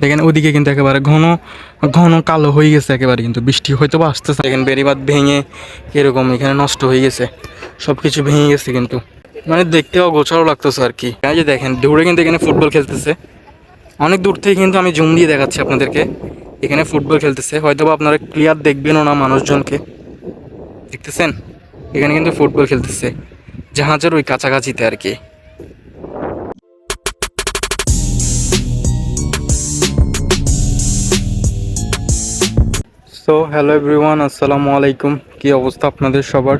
দেখেন ওদিকে কিন্তু একেবারে ঘন ঘন কালো হয়ে গেছে একেবারে কিন্তু। বৃষ্টি হয়তো বা আসতেছে। দেখেন বেড়িবাদ ভেঙে এরকম এখানে নষ্ট হয়ে গেছে। সব কিছু ভেঙে গেছে কিন্তু। মানে দেখতেও গোছাও লাগতেছে আর কি। এই যে দেখেন, দূরে কিন্তু এখানে ফুটবল খেলতেছে। অনেক দূর থেকে কিন্তু আমি জুম দিয়ে দেখাচ্ছি আপনাদেরকে। এখানে ফুটবল খেলতেছে। হয়তো বা আপনারা ক্লিয়ার দেখবেনও না মানুষজনকে। দেখতেছেন? এখানে কিন্তু ফুটবল খেলতেছে। জাহাজের ওই কাছাকাছিতে আর কি। সো হ্যালো এভরিওয়ান আসসালামু আলাইকুম। কি অবস্থা আপনাদের সবার?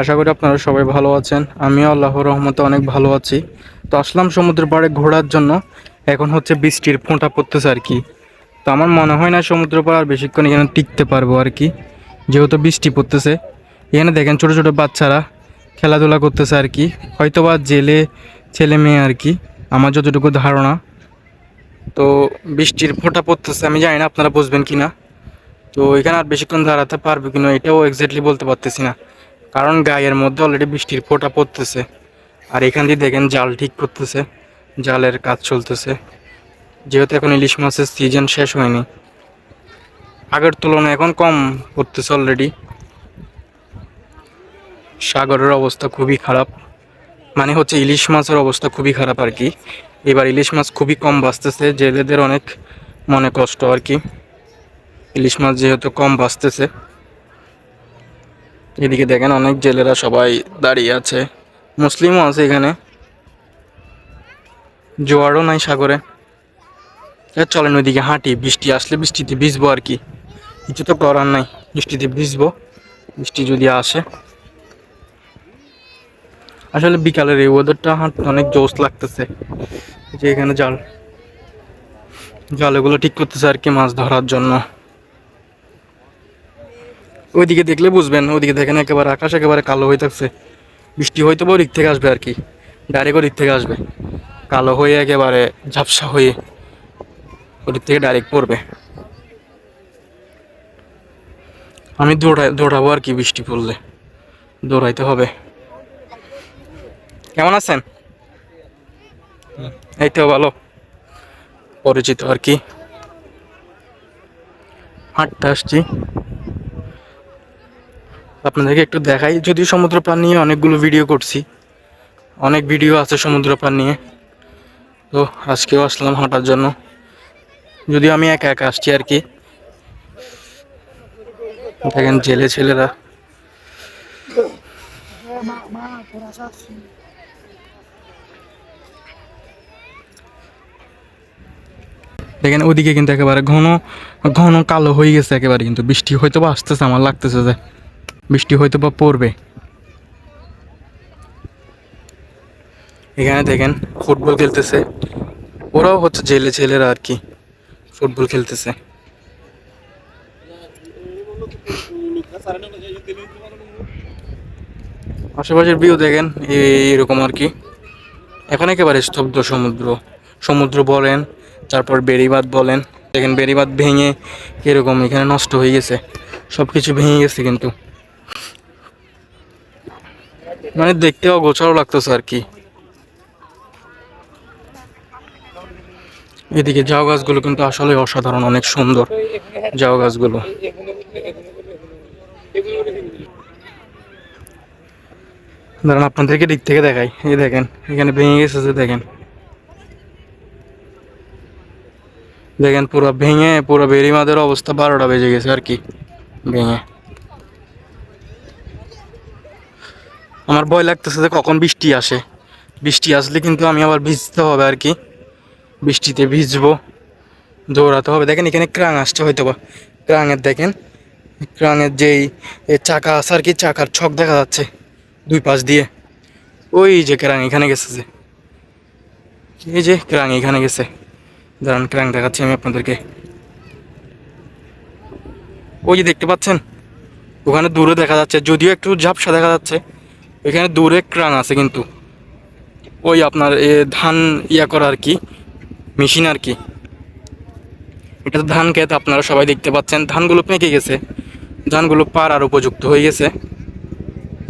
আশা করি আপনারা সবাই ভালো আছেন। আমিও আল্লাহর রহমতে অনেক ভালো আছি। তো আসলাম সমুদ্রের পাড়ে ঘোরার জন্য। এখন হচ্ছে বৃষ্টির ফোঁটা পড়তেছে আর কি। তো আমার মনে হয় না সমুদ্র পাড়ে আর বেশিক্ষণ এখানে টিকতে পারব আর কি। যেহেতু বৃষ্টি পড়তেছে। এখানে দেখেন ছোটো ছোটো বাচ্চারা খেলাধুলা করতেছে আর কি। হয়তো বা জেলে ছেলে মেয়ে আর কি। আমার যতটুকু ধারণা। তো বৃষ্টির ফোঁটা পড়তেছে, আমি জানি না আপনারা বুঝবেন কি না তো এখানে আর বেশিক্ষণ দাঁড়াতে পারবে কিনা এটাও এক্স্যাক্টলি বলতে পারতেছি না। কারণ গায়ের মধ্যে অলরেডি বৃষ্টির ফোঁটা পড়তেছে। আর এখান দিয়ে দেখেন জাল ঠিক করতেছে, জালের কাজ চলতেছে। যেহেতু এখন ইলিশ মাছের সিজন শেষ হয়নি। আগের তুলনায় এখন কম পড়তেছে অলরেডি সাগরের অবস্থা খুবই খারাপ। মানে হচ্ছে ইলিশ মাছের অবস্থা খুবই খারাপ আর কি। এবার ইলিশ মাছ খুবই কম বাঁচতেছে, জেলেদের অনেক মনে কষ্ট আর কি। ইলিশ মাছ যেহেতু কম বাঁচতেছে এদিকে দেখেন অনেক জেলেরা সবাই দাঁড়িয়ে আছে। মুসলিমও আছে এখানে। জোয়ারও নাই সাগরে। চলেন ওইদিকে হাঁটি, বৃষ্টি আসলে বৃষ্টিতে ভিজবো আর কি। কিছু তো করার নাই, বৃষ্টিতে ভিজবো। বৃষ্টি যদি আসে। আসলে বিকালের এই ওয়েদারটা হাঁটতে অনেক জোস লাগতেছে। যে এখানে জাল, জালগুলো ঠিক করতেছে আর কি মাছ ধরার জন্য। ওইদিকে দেখলে বুঝবেন ওইদিকে দেখেন একেবারে আকাশ একেবারে কালো হয়ে থাকছে। বৃষ্টি হয়তো বা ওদিক থেকে আসবে আর কি ডাইরেক্ট ওদিক থেকে আসবে। কালো হয়ে একেবারে ঝাপসা হয়ে ওদিক থেকে ডাইরেক্ট পড়বে। আমি দৌড়াই দৌড়াবো আর কি বৃষ্টি পড়লে দৌড়াইতে হবে। কেমন আছেন? এই তো ভালো। পরিচিত আর কি। হাঁটতে আসছি। আপনাদেরকে একটু দেখাই। যদিও সমুদ্র প্রাণ নিয়ে অনেকগুলো ভিডিও করছি, অনেক ভিডিও আছে সমুদ্র প্রাণ নিয়ে। তো আজকেও আসলাম হাঁটার জন্য। যদিও আমি একা একা আসছি আর কি। দেখেন জেলে ছেলেরা। দেখেন ওদিকে কিন্তু একেবারে ঘন ঘন কালো হয়ে গেছে একেবারে, কিন্তু বৃষ্টি হয়তো বা আসতেছে, আমার লাগতেছে যে। বৃষ্টি হয়তো বা পড়বে। এখানে দেখেন, ফুটবল খেলতেছে। ওরাও হচ্ছে জেলে ছেলেরা আর কি, ফুটবল খেলতেছে। আশেপাশের ভিউ দেখেন এই- এইরকম আর কি। এখন একেবারে স্তব্ধ সমুদ্র। সমুদ্র বলেন, তারপর বেড়িবাঁধ বলেন। দেখেন, বেড়িবাঁধ ভেঙে এরকম এখানে নষ্ট হয়ে গেছে। সব কিছু ভেঙে গেছে কিন্তু। মানে দেখতেও গোছাও লাগতেছে আর কি। এদিকে জাউ গাছগুলো কিন্তু আসলে অসাধারণ, অনেক সুন্দর জাউ গাছগুলো। দাঁড়ান, আপনাদেরকে দিক থেকে দেখাই। এই দেখেন, এখানে ভেঙে গেছে যে দেখেন। দেখেন, পুরো ভেঙে পুরো বেরিমাদের অবস্থা বারোটা বেজে গেছে আর কি, ভেঙে। আমার ভয় লাগতেছে যে কখন বৃষ্টি আসে। বৃষ্টি আসলে কিন্তু আমি আবার ভিজতে হবে আর কি। বৃষ্টিতে ভিজবো, দৌড়াতে হবে। দেখেন এখানে ক্রাং আসছে হয়তো বা ক্রাঙের দেখেন, ক্রাঙের যেই চাকা আছে আর কি, চাকার ছক দেখা যাচ্ছে দুই পাশ দিয়ে। ওই যে ক্রাং এখানে গেছে যে। এই যে ক্রাং এখানে গেছে। দাঁড়ান, ক্রাং দেখাচ্ছি আমি আপনাদেরকে। ওই যে দেখতে পাচ্ছেন? ওখানে দূরে দেখা যাচ্ছে, যদিও একটু ঝাপসা দেখা যাচ্ছে। এখানে দূরে ক্রাং আছে কিন্তু। ওই আপনার এ ধান ইয়া করা আর কি, মেশিন আর কি। এটা ধান ক্ষেত, আপনারা সবাই দেখতে পাচ্ছেন। ধানগুলো পেকে গেছে। ধানগুলো পার আর উপযুক্ত হয়ে গেছে।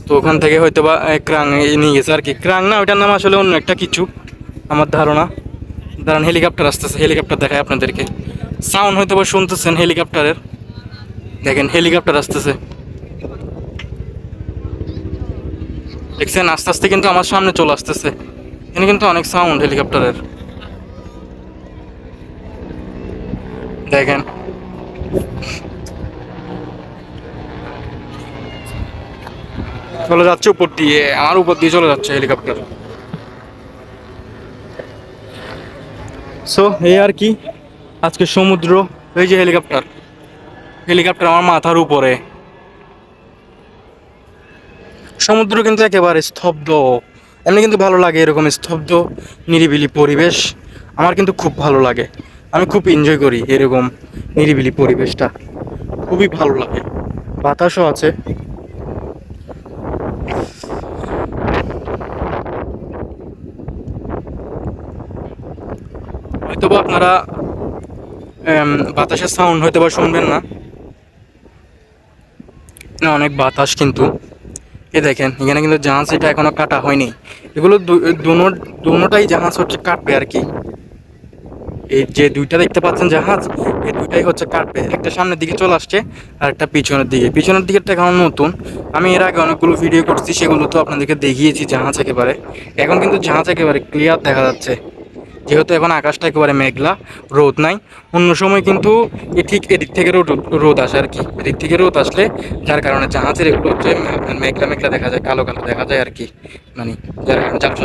তো ওখান থেকে হয়তো বা ক্রাং নিয়ে গেছে আর কি। ক্রাং না, ওইটার নাম আসলে অন্য একটা কিছু, আমার ধারণা। দাঁড়ান, হেলিকপ্টার আসতেছে, হেলিকপ্টার দেখায় আপনাদেরকে। সাউন্ড হয়তো বা শুনতেছেন হেলিকপ্টারের। দেখেন, হেলিকপ্টার আসতেছে। দেখছেন, আস্তে আস্তে কিন্তু আমার সামনে চলে আসতেছে। এখানে কিন্তু অনেক সাউন্ড হেলিকপ্টারের দেখেন। চলে যাচ্ছে উপর দিয়ে, আমার উপর দিয়ে চলে যাচ্ছে হেলিকপ্টার সো এই আর কি? আজকে সমুদ্র, এই যে হেলিকপ্টার হেলিকপ্টার আমার মাথার উপরে। সমুদ্র কিন্তু একেবারে স্তব্ধ। এমনি কিন্তু ভালো লাগে এরকম স্তব্ধ, নিরিবিলি পরিবেশ। আমার কিন্তু খুব ভালো লাগে। আমি খুব এনজয় করি এরকম নিরিবিলি পরিবেশটা। খুবই ভালো লাগে। বাতাসও আছে। হয়তো বা আপনারা বাতাসের সাউন্ড হয়তো বা শুনবেন না। না, অনেক বাতাস কিন্তু। এ দেখেন, এখানে কিন্তু জাহাজ এটা এখনও কাটা হয়নি। এগুলো দু- দুনো- দুনোটাই জাহাজ হচ্ছে কাটবে আর কি। এই যে দুইটা দেখতে পাচ্ছেন জাহাজ, এই দুইটাই হচ্ছে কাটবে। একটা সামনের দিকে চলে আসছে, আর একটা পিছনের দিকে। পিছনের দিকেরটা এখন নতুন। আমি এর আগে অনেকগুলো ভিডিও করছি, সেগুলো তো আপনাদেরকে দেখিয়েছি জাহাজ একেবারে। এখন কিন্তু জাহাজ একেবারে ক্লিয়ার দেখা যাচ্ছে। যেহেতু এখন আকাশটা একেবারে মেঘলা, রোদ নাই। অন্য সময় কিন্তু ঠিক এদিক থেকে রোদ রোদ আসে আর কি। এদিক থেকে রোদ আসলে যার কারণে জাহাজের এগুলো হচ্ছে মেঘলা মেঘলা দেখা যায়, কালো কালো দেখা যায় আর কি। মানে যার কারণে জাহাজ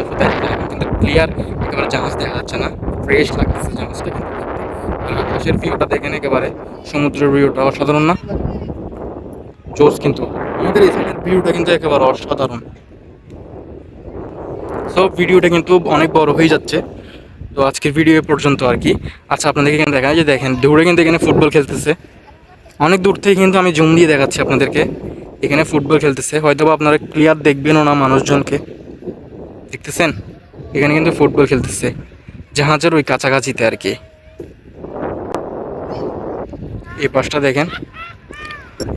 কিন্তু ক্লিয়ার একেবারে জাহাজ দেখা যাচ্ছে না। ফ্রেশ লাগতেছে জাহাজটা কিন্তু আকাশের ভিউটা দেখেন একেবারে, সমুদ্রের ভিউটা অসাধারণ না? জোস কিন্তু, আমাদের এই সাইডের ভিউটা কিন্তু একেবারে অসাধারণ। সব ভিডিওটা কিন্তু অনেক বড় হয়ে যাচ্ছে। তো আজকের ভিডিও পর্যন্ত আর কি। আচ্ছা আপনাদেরকে এখানে দেখা যায় যে দেখেন, দূরে কিন্তু এখানে ফুটবল খেলতেছে। অনেক দূর থেকে কিন্তু আমি জুম দিয়ে দেখাচ্ছি আপনাদেরকে। এখানে ফুটবল খেলতেছে। হয়তো আপনারা ক্লিয়ার দেখবেনও না মানুষজনকে। দেখতেছেন? এখানে কিন্তু ফুটবল খেলতেছে। জাহাজের ওই কাছাকাছিতে আর কি। এই পাশটা দেখেন।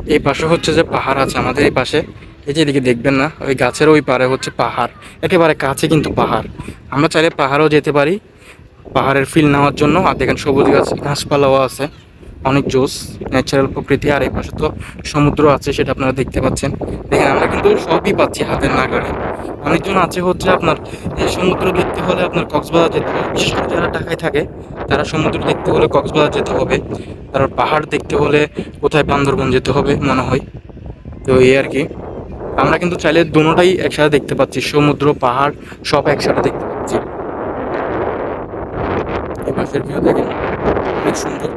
এই পাশে হচ্ছে যে পাহাড় আছে আমাদের এই পাশে। এই যে এদিকে দেখবেন না, ওই গাছের ওই পারে হচ্ছে পাহাড়। একেবারে কাছে কিন্তু পাহাড়। আমরা চাইলে পাহাড়েও যেতে পারি। পাহাড়ের ফিল নেওয়ার জন্য। আর দেখেন সবুজ গাছ, গাছপালাও আছে, অনেক জোস ন্যাচারাল প্রকৃতি। আর এই পাশে তো সমুদ্র আছে, সেটা আপনারা দেখতে পাচ্ছেন। দেখেন, আমরা কিন্তু সবই পাচ্ছি হাতের নাগারে অনেকজন আছে হচ্ছে আপনার এই সমুদ্র দেখতে হলে আপনার কক্সবাজার যেতে হবে। বিশেষ করে যারা ঢাকায় থাকে, তারা সমুদ্র দেখতে হলে কক্সবাজার যেতে হবে। তারপর পাহাড় দেখতে হলে কোথায় বান্দরবন যেতে হবে মনে হয়। তো এই আর কি। আমরা কিন্তু চাইলে দুটোটাই একসাথে দেখতে পাচ্ছি। সমুদ্র, পাহাড়, সব একসাথে দেখতে পাচ্ছি। এই পাশের ভিউ দেখেন, অনেক সুন্দর।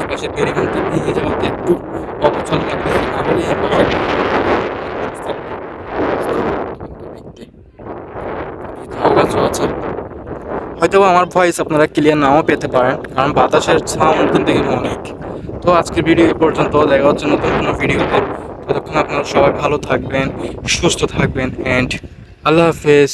এই পাশের বেরিবানটা ভেঙে যাওয়াতে একটু অপছন্দ লাগতেছে, না আছে হয়তো আমার ভয়েস আপনারা ক্লিয়ার নাও পেতে পারেন, কারণ বাতাসের সাউন্ড কিন্তু এখানে অনেক। তো আজকের ভিডিও এ পর্যন্ত, দেখা হচ্ছে নতুন কোনো ভিডিওতে ততক্ষণ আপনারা সবাই ভালো থাকবেন, সুস্থ থাকবেন অ্যান্ড আল্লাহ হাফেজ।